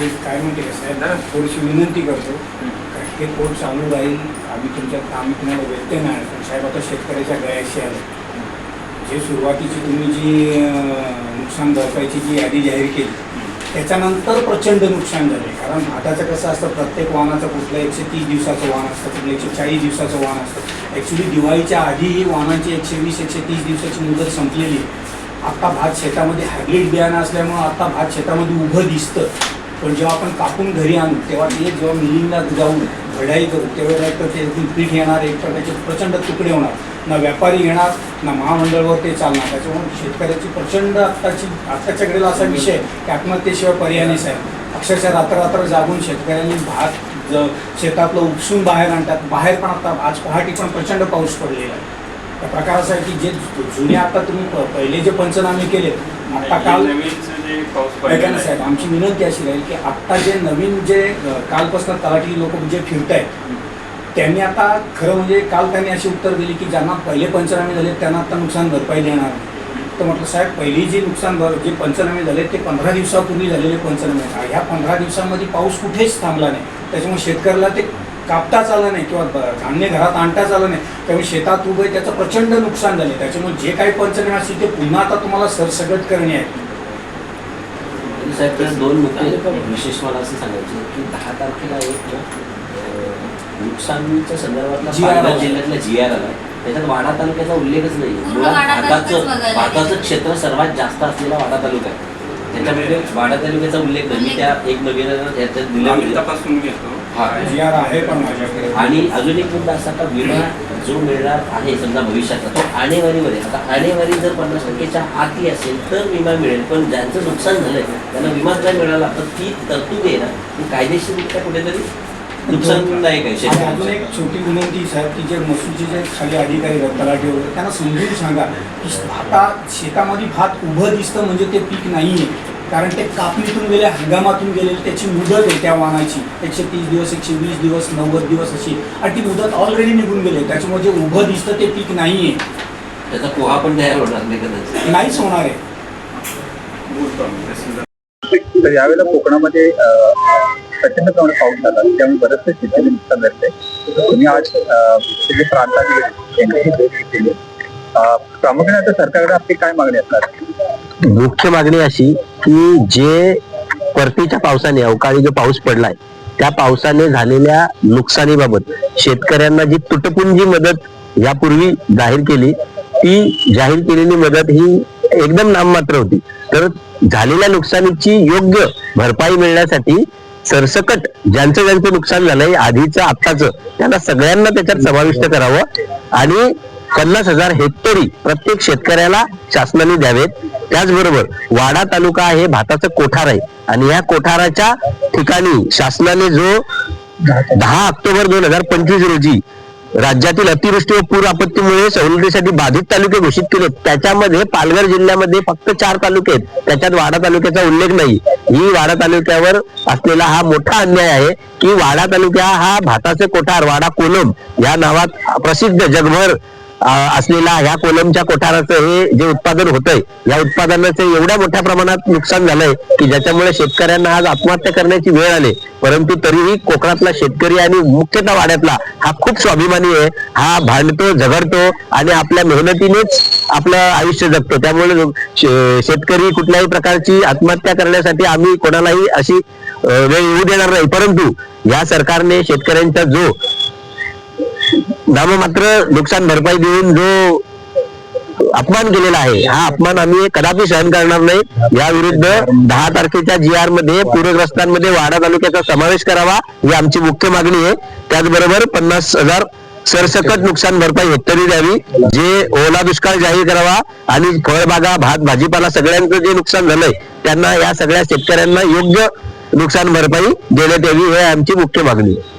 म्हणजे काय म्हणते कसं आहे ना थोडीशी विनंती करतो. कारण हे कोर्ट चालू राहील आम्ही तुमच्यात आम्ही तुम्हाला व्यत्यय नाही पण साहेब आता शेतकऱ्याच्या गयाशी आलं जे सुरुवातीची तुम्ही जी नुकसान भरपाईची जी यादी जाहीर केली त्याच्यानंतर प्रचंड नुकसान झाले. कारण भाताचं कसं असतं प्रत्येक वाहनाचं कुठलं एकशे तीस दिवसाचं वाहन असतं कुठलं एकशे चाळीस दिवसाचं वाहन असतं. ॲक्च्युली दिवाळीच्या आधीही वाहनांची एकशे वीस एकशे तीस दिवसाची मुदत संपलेली आहे. आत्ता भात शेतामध्ये हायब्रिड बियाणं असल्यामुळं आता भात शेतामध्ये उभं दिसतं. पण जेव्हा आपण कापून घरी आणू तेव्हा ते जेव्हा मिलिंगला जाऊन घडाई करू तेव्हा एक तर ते पीठ येणार एक तर त्याचे प्रचंड तुकडे होणार. ना व्यापारी येणार ना महामंडळावर ते चालणार. त्याच्यामुळे शेतकऱ्याची प्रचंड आत्ताची आत्ताच्या घडीला असा विषय आहे की आत्महत्येशिवाय पर्याय नाही साहेब. अक्षरशः रात्र रात्र जागून शेतकऱ्यांनी भात ज शेतातलं उपसून बाहेर आणतात. बाहेर पण आता आज पहाटे पण प्रचंड पाऊस पडलेला आहे. प्रकार असा आहे की जे जुने आता तुम्ही प- पहिले जे पंचनामे केले आता काल साहेब आमची विनंती अशी राहील की आत्ता जे नवीन जे कालपासून तलाठी लोक जे फिरत आहेत त्यांनी आता खरं म्हणजे काल त्यांनी अशी उत्तर दिली की ज्यांना पहिले पंचनामे झाले त्यांना आता नुकसान भरपाई देणार तर म्हटलं साहेब पहिली जी नुकसान भर जे पंचनामे झाले ते पंधरा दिवसापूर्वी झालेले पंचनामे. ह्या पंधरा दिवसामध्ये पाऊस कुठेच थांबला नाही. त्याच्यामुळे शेतकऱ्याला ते कापताच आलं नाही किंवा धान्य घरात आणताच आलं नाही. त्यामुळे शेतात उभं आहे त्याचं प्रचंड नुकसान झाले त्याच्यामुळे जे काही पंचनामे असतील ते पुन्हा आता तुम्हाला सरसगट करणे आहे साहेब तर दोन मुद्दे विशेष मला असं सांगायचं की दहा तारखेला एक नुकसानीच्या संदर्भातला. पालघर जिल्ह्यातला जी आर आला. त्याच्यात वाडा तालुक्याचा उल्लेखच नाही मुळात तालुकाच भाताचं. क्षेत्र सर्वात जास्त असलेला वाडा तालुका आहे. त्याच्यामध्ये वाडा तालुक्याचा उल्लेख नाही मी त्या एक नवीन ह्याच्यात दिलं आम्ही होतं. तपासून घेतो हा. जी आर आहे पण माझ्याकडे आणि अजून एक मुद्दा असा का विमा जो मिळणार आहे समजा भविष्यातला तो आणेवारीवर आहे आता आणेवारी जर पन्नास टक्केच्या आती असेल तर विमा मिळेल पण ज्यांचं नुकसान झालंय त्यांना विमाच नाही मिळाला तर ती तरतूद आहे ना ती कायदेशीररित्या कुठेतरी नुकसानदायक आहे आणि अजून. एक छोटी विनंती साहेब की जे मसूरचे जे खाली अधिकारी आहेत तलाठी वगैरे त्यांना समजून सांगा की आता शेतामध्ये भात उभं दिसतं म्हणजे ते पीक नाही आहे कारण ते कापणीतून गेले हंगामातून गेले त्याची मुदत आहे त्या वाहनाची एकशे तीस दिवस एकशे वीस दिवस नव्वद दिवस अशी. आणि ती मुदत ऑलरेडी निघून गेली त्याच्यामुळे जे उभं दिसतं ते पीक नाही आहे त्याचा पोहा पण तयार होणार नाही कदाचित. नाहीच होणार आहे. तर यावेळेला कोकणामध्ये अ, प्रचंड प्रमाणात पाऊस झाला. त्यामुळे बरेचसे शेतकरी नुकसान झाले तुम्ही आज अ, ते जे भेट घेतलेली प्रामुख्याने आता सरकारकडे आपली काय मागणी असणार? मुख्य मागणी अशी की जे परतीच्या पावसाने अवकाळी जो पाऊस पडलाय त्या पावसाने झालेल्या नुकसानीबाबत शेतकऱ्यांना जी तुटपुंजी मदत यापूर्वी जाहीर केली ती जाहीर केलेली मदत ही एकदम नाममात्र होती. तर झालेल्या नुकसानीची योग्य भरपाई मिळण्यासाठी सरसकट ज्यांचं ज्यांचं नुकसान झालंय आधीचं आत्ताचं त्यांना सगळ्यांना त्याच्यात समाविष्ट करावं. आणि पन्नास हजार हेक्टरी प्रत्येक शेतकऱ्याला शासनाने द्यावेत. त्याचबरोबर वाडा तालुका हे भाताचं कोठार आहे. आणि या कोठाराच्या ठिकाणी शासनाने जो दहा ऑक्टोबर दोन हजार पंचवीस रोजी राज्यातील अतिवृष्टी व पूर आपत्तीमुळे सवलतीसाठी बाधित तालुके घोषित केले. त्याच्यामध्ये पालघर जिल्ह्यामध्ये फक्त चार तालुके आहेत. त्याच्यात वाडा तालुक्याचा उल्लेख नाही. ही वाडा तालुक्यावर असलेला हा मोठा अन्याय आहे की वाडा तालुका हा भाताचे कोठार वाडा कोलम या नावात प्रसिद्ध जगभर असलेला ह्या कोलमच्या कोठाराचं हे जे उत्पादन होतंय या उत्पादनाचं एवढ्या मोठ्या प्रमाणात नुकसान झालंय की ज्याच्यामुळे शेतकऱ्यांना आज आत्महत्या करण्याची वेळ आली. परंतु तरीही कोकणातला शेतकरी आणि मुख्यतः वाड्यातला हा खूप स्वाभिमानी आहे. हा भांडतो झगडतो आणि आपल्या मेहनतीनेच आपलं आयुष्य जगतो. त्यामुळे शे- शेतकरी कुठल्याही प्रकारची आत्महत्या करण्यासाठी आम्ही कोणालाही अशी वेळ येऊ देणार नाही. परंतु या सरकारने शेतकऱ्यांचा जो नाममात्र नुकसान भरपाई देऊन जो अपमान केलेला आहे हा अपमान आम्ही कदापि सहन करणार नाही. या विरुद्ध दहा तारखेच्या जी आरमध्ये पूरग्रस्तांमध्ये वाडा तालुक्याचा समावेश करावा ही आमची मुख्य मागणी आहे. त्याचबरोबर पन्नास हजार सरसकट नुकसान भरपाई हेक्टरी द्यावी जे ओला दुष्काळ जाहीर करावा आणि फळबागा भात भाजीपाला सगळ्यांचं जे नुकसान झालंय त्यांना या सगळ्या शेतकऱ्यांना योग्य नुकसान भरपाई देण्यात यावी हे आमची मुख्य मागणी आहे.